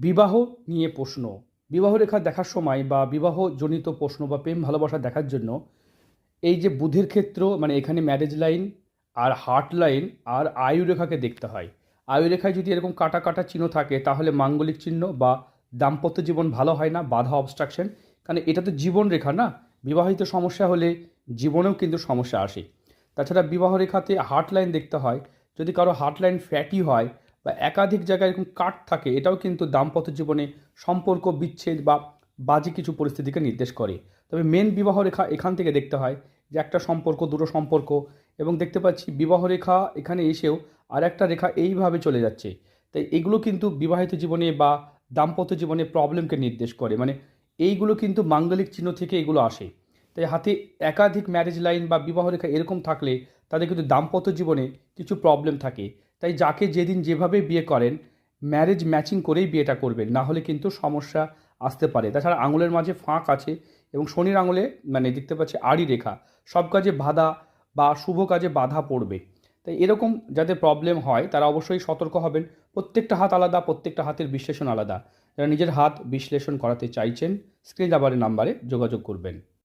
বিবাহ নিয়ে প্রশ্ন। বিবাহ রেখা দেখার সময় বা বিবাহজনিত প্রশ্ন বা প্রেম ভালোবাসা দেখার জন্য এই যে বুধের ক্ষেত্র মানে এখানে ম্যারেজ লাইন আর হার্ট লাইন আর আয়ু রেখাকে দেখতে হয়। আয়ু রেখায় যদি এরকম কাটা কাটা চিহ্ন থাকে, তাহলে মাঙ্গলিক চিহ্ন বা দাম্পত্য জীবন ভালো হয় না, বাধা অবস্ট্রাকশন কারণ এটা তো জীবন রেখা না। বিবাহিত সমস্যা হলে জীবনেও কিন্তু সমস্যা আসে। তাছাড়া বিবাহ রেখাতে হার্ট লাইন দেখতে হয়। যদি কারও হার্ট লাইন ফ্যাটি হয় বা একাধিক জায়গায় এরকম কাট থাকে, এটাও কিন্তু দাম্পত্য জীবনে সম্পর্ক বিচ্ছেদ বা বাজে কিছু পরিস্থিতিকে নির্দেশ করে। তবে মেন বিবাহ রেখা এখান থেকে দেখতে হয় যে একটা সম্পর্ক, দুটো সম্পর্ক এবং দেখতে পাচ্ছি বিবাহ রেখা এখানে এসেও আর একটা রেখা এইভাবে চলে যাচ্ছে। তাই এগুলো কিন্তু বিবাহিত জীবনে বা দাম্পত্য জীবনে প্রবলেমকে নির্দেশ করে। মানে এইগুলো কিন্তু মাঙ্গলিক চিহ্ন থেকে এগুলো আসে। তাই হাতে একাধিক ম্যারেজ লাইন বা বিবাহ রেখা এরকম থাকলে তাদের কিন্তু দাম্পত্য জীবনে কিছু প্রবলেম থাকে। তাই যাকে যেদিন যেভাবে বিয়ে করেন ম্যারেজ ম্যাচিং করেই বিয়েটা করবেন। না হলে কিন্তু সমস্যা আসতে পারে। তাছাড়া আঙুলের মাঝে ফাঁক আছে এবং শনির আঙুলে মানে দেখতে পাচ্ছি আড়ি রেখা, সব কাজে বাধা বা শুভ কাজে বাধা পড়বে। তাই এরকম যাদের প্রবলেম হয়, তারা অবশ্যই সতর্ক হবেন। প্রত্যেকটা হাত আলাদা, প্রত্যেকটা হাতের বিশ্লেষণ আলাদা। যারা নিজের হাত বিশ্লেষণ করাতে চাইছেন স্ক্রিন যাবারের নাম্বারে যোগাযোগ করবেন।